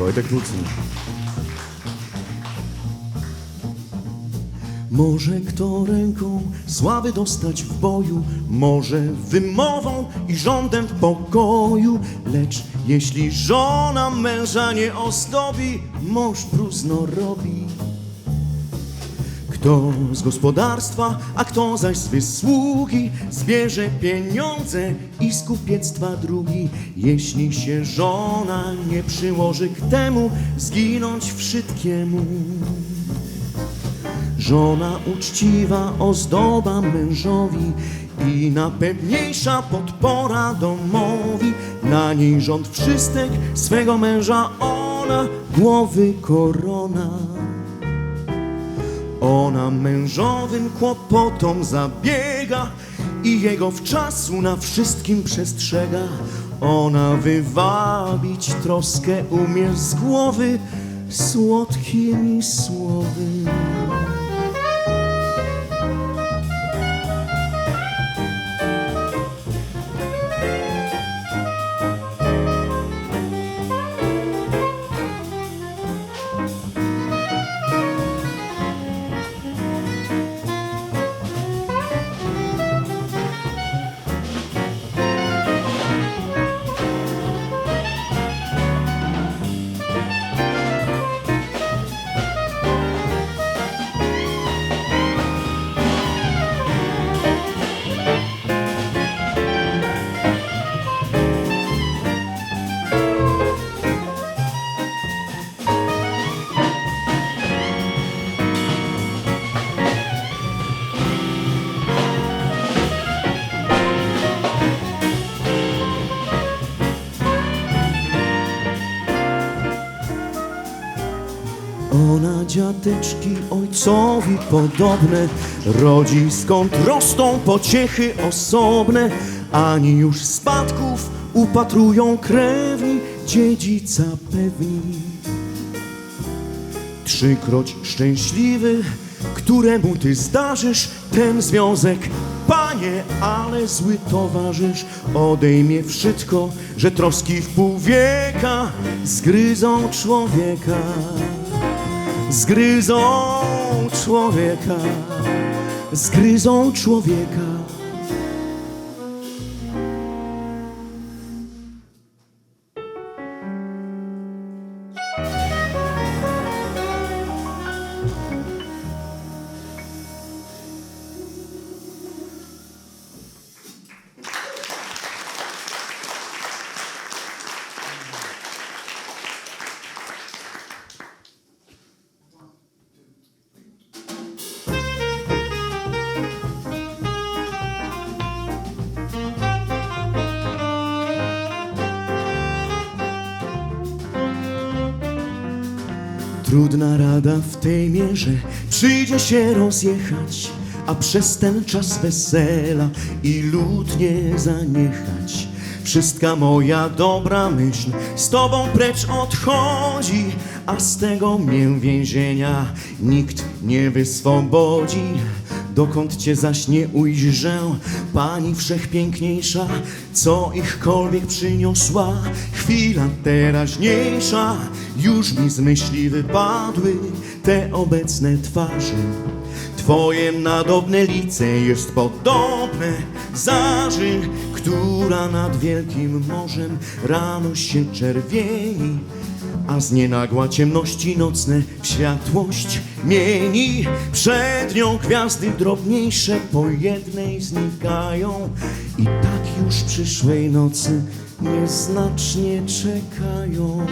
Wojtek Knucki. Może kto ręką sławy dostać w boju, może wymową i rządem w pokoju, lecz jeśli żona męża nie ozdobi, mąż próżno robi. Kto z gospodarstwa, a kto zaś z wysługi zbierze pieniądze i z kupiectwa drugi. Jeśli się żona nie przyłoży k temu, zginąć wszystkiemu. Żona uczciwa ozdoba mężowi i najpewniejsza podpora domowi. Na niej rząd wszystek swego męża ona, głowy korona. Ona mężowym kłopotom zabiega i jego wczasu na wszystkim przestrzega. Ona wywabić troskę umie z głowy słodkimi słowy. Ojcowi podobne Rodzi skąd rosną pociechy osobne Ani już spadków upatrują krewni Dziedzica pewni Trzykroć szczęśliwy, któremu ty zdarzysz ten związek. Panie, ale zły towarzysz odejmie wszystko, że troski w pół wieka zgryzą człowieka. Zgryzą człowieka, zgryzą człowieka. Trudna rada w tej mierze, przyjdzie się rozjechać, a przez ten czas wesela i lud nie zaniechać. Wszystka moja dobra myśl z tobą precz odchodzi, a z tego mię więzienia nikt nie wyswobodzi. Dokąd cię zaś nie ujrzę, Pani wszechpiękniejsza, co ichkolwiek przyniosła, chwila teraźniejsza, już mi z myśli wypadły te obecne twarze. Twoje nadobne lice jest podobne zaży, która nad wielkim morzem rano się czerwieni a z nienagła ciemności nocne w światłość mieni. Przed nią gwiazdy drobniejsze po jednej znikają i tak już przyszłej nocy nieznacznie czekają.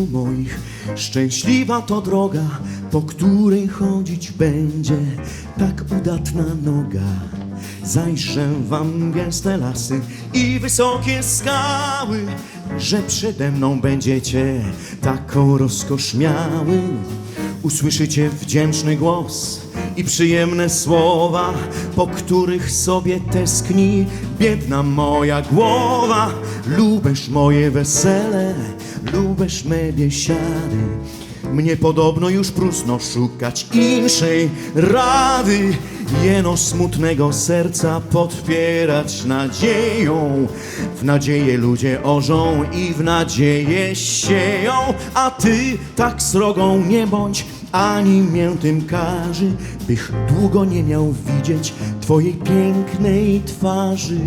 Moich. Szczęśliwa to droga, po której chodzić będzie tak udatna noga. Zajrzę wam gęste lasy i wysokie skały, że przede mną będziecie taką rozkosz miały. Usłyszycie wdzięczny głos i przyjemne słowa, po których sobie tęskni biedna moja głowa. Lubesz moje wesele, lubesz me biesiady. Mnie podobno już próżno szukać inszej rady, jeno smutnego serca podpierać nadzieją. W nadzieję ludzie orzą i w nadzieję sieją, a ty tak srogą nie bądź, ani mię tym karzy, bych długo nie miał widzieć twojej pięknej twarzy.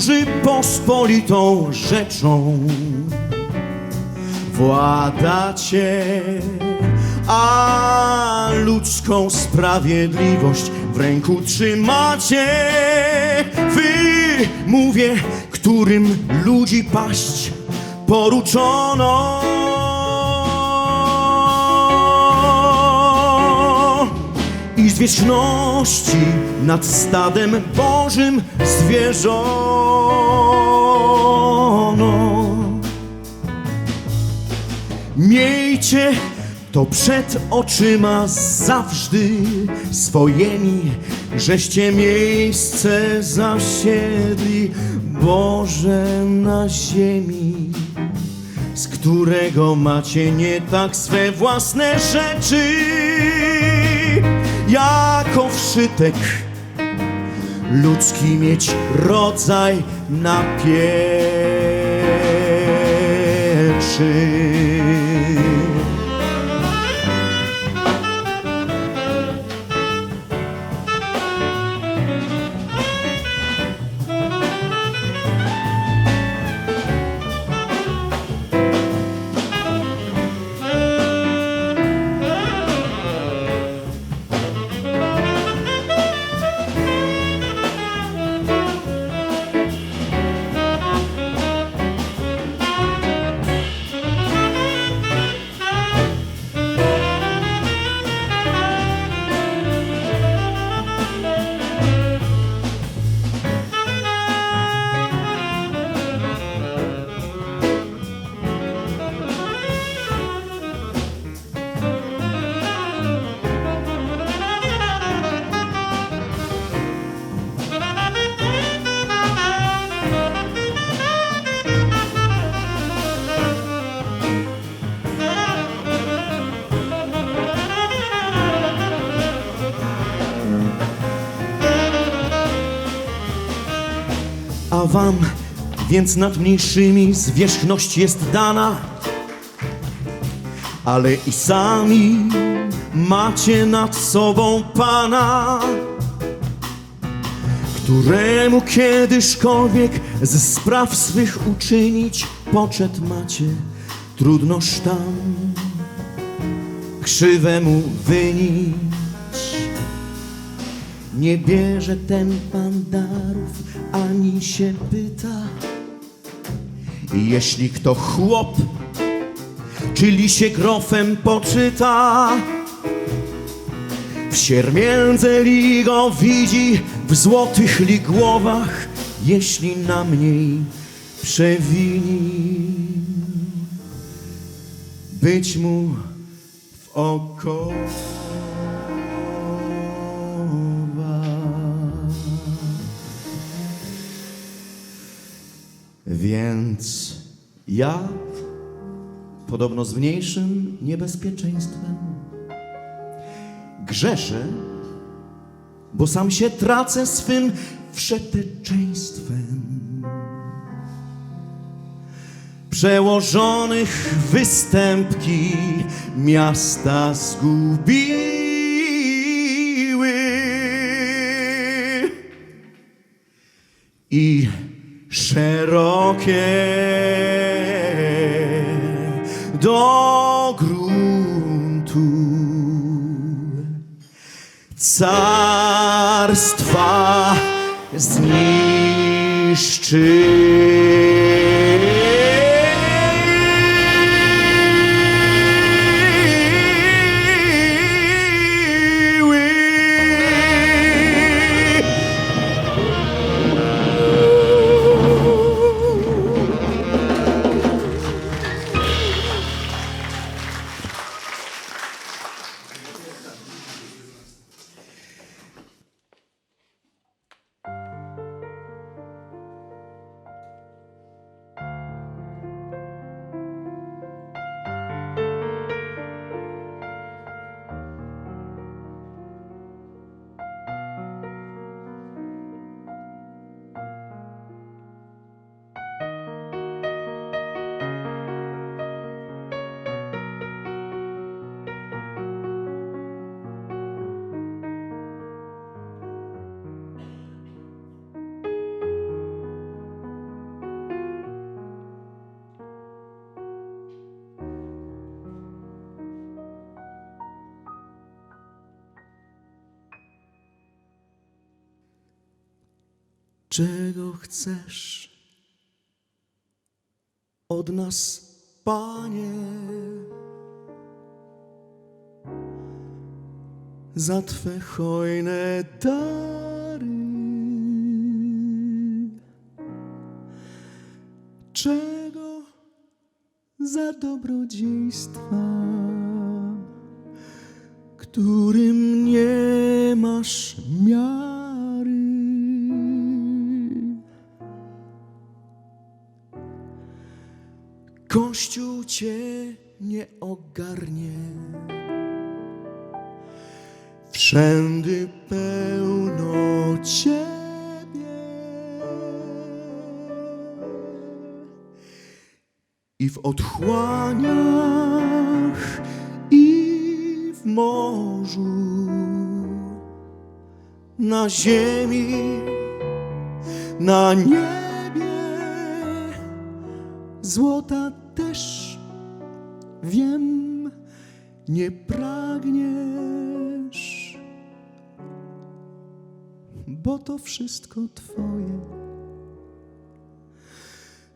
Którzy pospolitą rzeczą władacie, a ludzką sprawiedliwość w ręku trzymacie. Wy, mówię, którym ludzi paść poruczono i z wieczności nad stadem Bożym zwierzono. Miejcie to przed oczyma zawsze swojemi, żeście miejsce zasiedli Boże na ziemi z którego macie nie tak swe własne rzeczy, jako wszytek ludzki mieć rodzaj na pieczy. A więc nad mniejszymi zwierzchność jest dana, ale i sami macie nad sobą Pana, któremu kiedyśkolwiek z spraw swych uczynić poczet macie, trudnoż tam krzywemu wynić. Nie bierze ten pan darów, ani się pyta. Jeśli kto chłop, czyli się grofem poczyta, w siermiędze li go widzi w złotych li głowach, jeśli na mniej przewini. Być mu w oko. Więc ja, podobno z mniejszym niebezpieczeństwem, grzeszę, bo sam się tracę swym wszeteczeństwem. Przełożonych występki miasta zgubiły i do gruntu carstwa zniszczyły. Czego chcesz od nas, Panie? Za Twe hojne dary. Czego za dobrodziejstwa, którym nie masz miary? Kościół cię nie ogarnie. Wszędy pełno ciebie. I w otchłaniach, i w morzu, na ziemi, na niebie złota też wiem, nie pragniesz, bo to wszystko Twoje.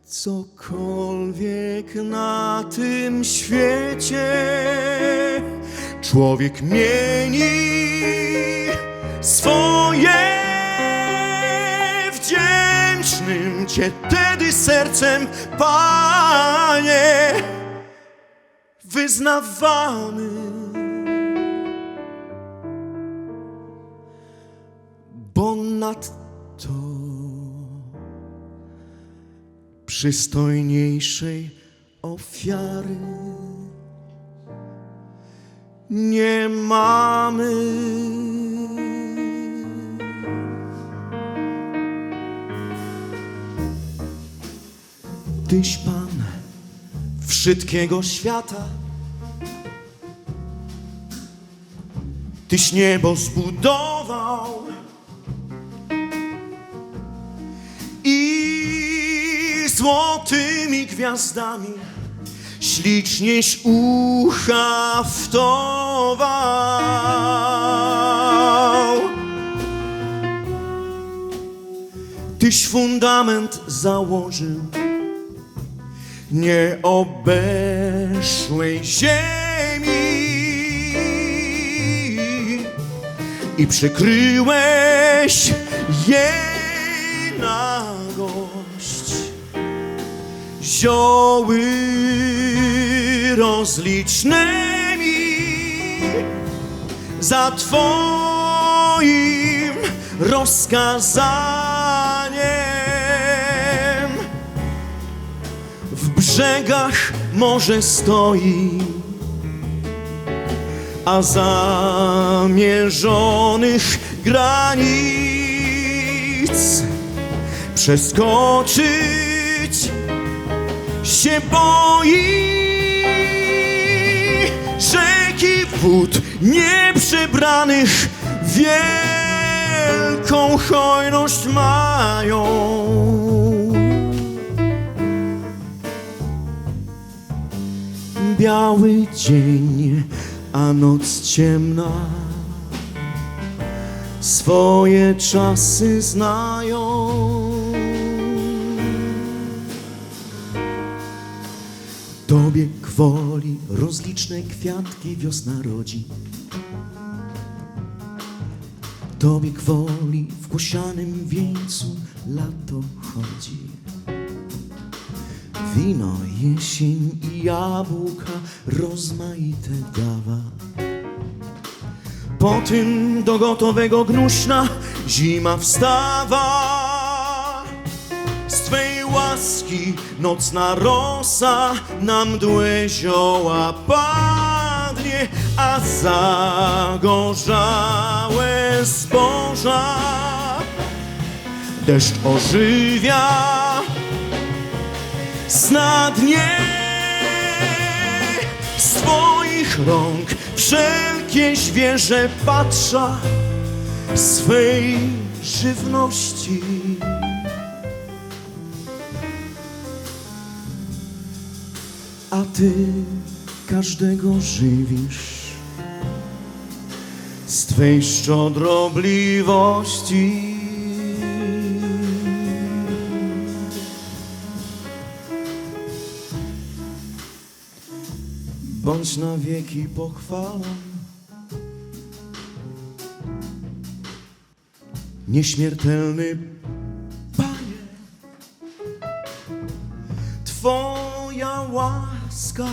Cokolwiek na tym świecie człowiek mieni swoje wdzięcznym Cię tedy sercem, Panie, wyznawamy. Bo nadto przystojniejszej ofiary nie mamy. Tyś Pan wszystkiego świata. Tyś niebo zbudował i złotymi gwiazdami ślicznieś uhaftował. Tyś fundament założył nieobeszłej ziemi. I przykryłeś jej nagość. Zioły rozlicznymi za Twoim rozkazaniem brzegach morze stoi, a zamierzonych granic przeskoczyć się boi. Rzeki wód nieprzebranych wielką hojność mają. Biały dzień, a noc ciemna swoje czasy znają. Tobie gwoli rozliczne kwiatki wiosna rodzi. Tobie gwoli w kosianym wieńcu lato chodzi. Wino, jesień i jabłka rozmaite dawa. Po tym do gotowego gnuśna zima wstawa. Z Twej łaski nocna rosa na mdłe zioła padnie, a zagorzałe zboża deszcz ożywia snadnie z Twoich rąk wszelkie zwierzę patrza swej żywności. A Ty każdego żywisz z Twej szczodrobliwości. Na wieki pochwalony. Nieśmiertelny Panie, Twoja łaska,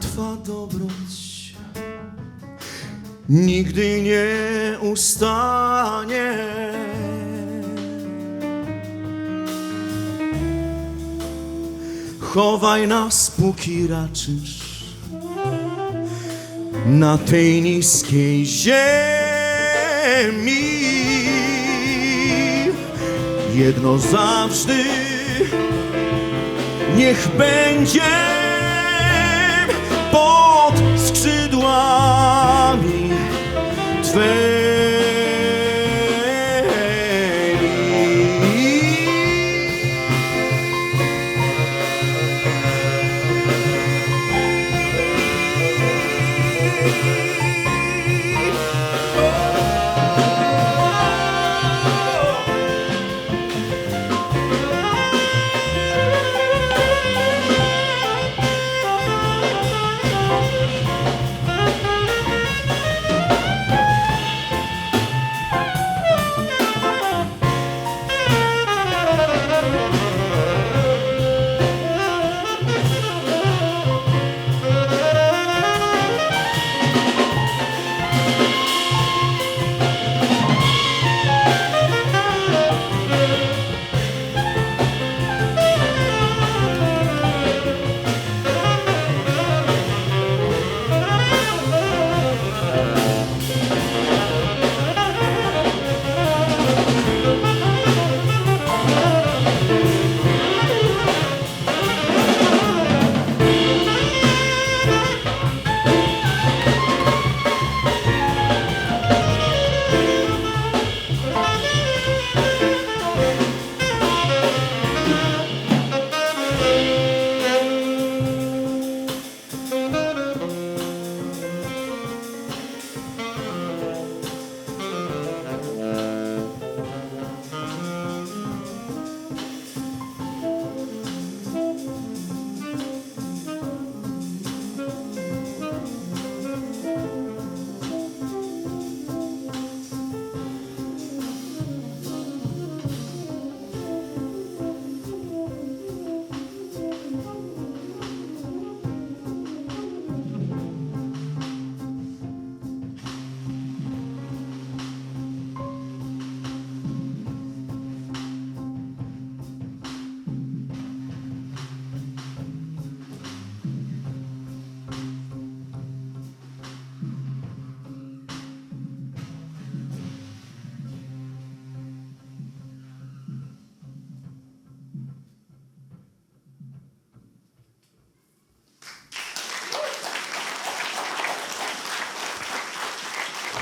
Twa dobroć nigdy nie ustanie. Chowaj nas, póki raczysz na tej niskiej ziemi. Jedno zawsze niech będzie pod skrzydłami Twymi.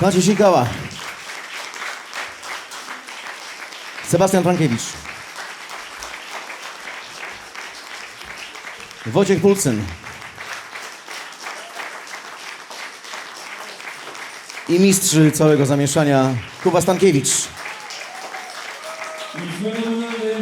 Maciej Sikała. Sebastian Frankiewicz. Wojciech Pulcyn. I mistrz całego zamieszania Kuba Stankiewicz. I fenomenalny